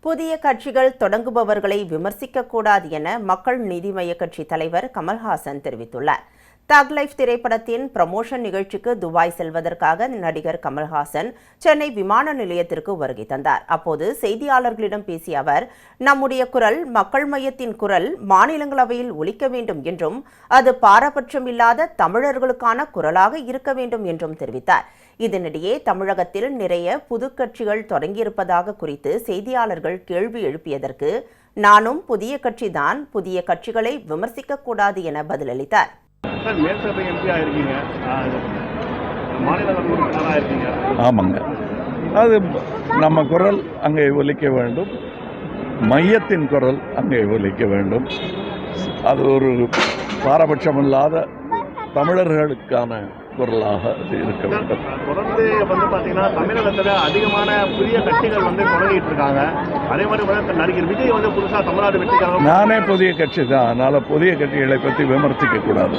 புதிய கட்சிகள் தொடங்குபவர்களை விமர்சிக்க கூடாது என மக்கள் நீதி மய்ய கட்சி தலைவர் கமல்ஹாசன் தெரிவித்துள்ளார். தக் லைஃப் திரைப்படத்தின் ப்ரமோஷன் நிகழ்ச்சிக்கு துபாய் செல்வதற்காக நடிகர் கமல்ஹாசன் சென்னை விமான நிலையத்திற்கு வருகை தந்தார். அப்போது செய்தியாளர்களிடம் பேசிய அவர் நம்முடைய குரல் மக்கள் மையத்தின் குரல் மாநிலங்களவையில் ஒலிக்க வேண்டும் என்றும் அது பாரபட்சம் இல்லாத தமிழர்களுக்கான குரலாக இருக்க வேண்டும் என்றும் தெரிவித்தார். இதனிடையே தமிழகத்தில் நிறைய புது கட்சிகள் தொடங்கியிருப்பதாக குறித்து செய்தியாளர்கள் கேள்வி எழுப்பியதற்கு நானும் புதிய கட்சிதான் புதிய கட்சிகளை விமர்சிக்கக்கூடாது என பதிலளித்தார். சார் மேல் சபை எம்பி ஆயிருக்கீங்க மாநிலங்களவை இருக்கீங்க. ஆமாங்க. அது நம்ம குரல் அங்கே ஒலிக்க வேண்டும். மையத்தின் குரல் அங்கே ஒலிக்க வேண்டும். அது ஒரு பாரபட்சமில்லாத தமிழர்களுக்கான குரலாக இருக்க வேண்டும். தொடர்ந்து வந்து பார்த்தீங்கன்னா தமிழகத்தில் அதிகமான புதிய கட்சிகள் வந்து தொடங்கிட்டு இருக்காங்க அதே மாதிரி நடிகர் விஜய் வந்து புதுசாக தமிழ்நாடு வெற்றிக்காக நானே புதிய கட்சி தான். அதனால் புதிய கட்சிகளை பற்றி விமர்சிக்க கூடாது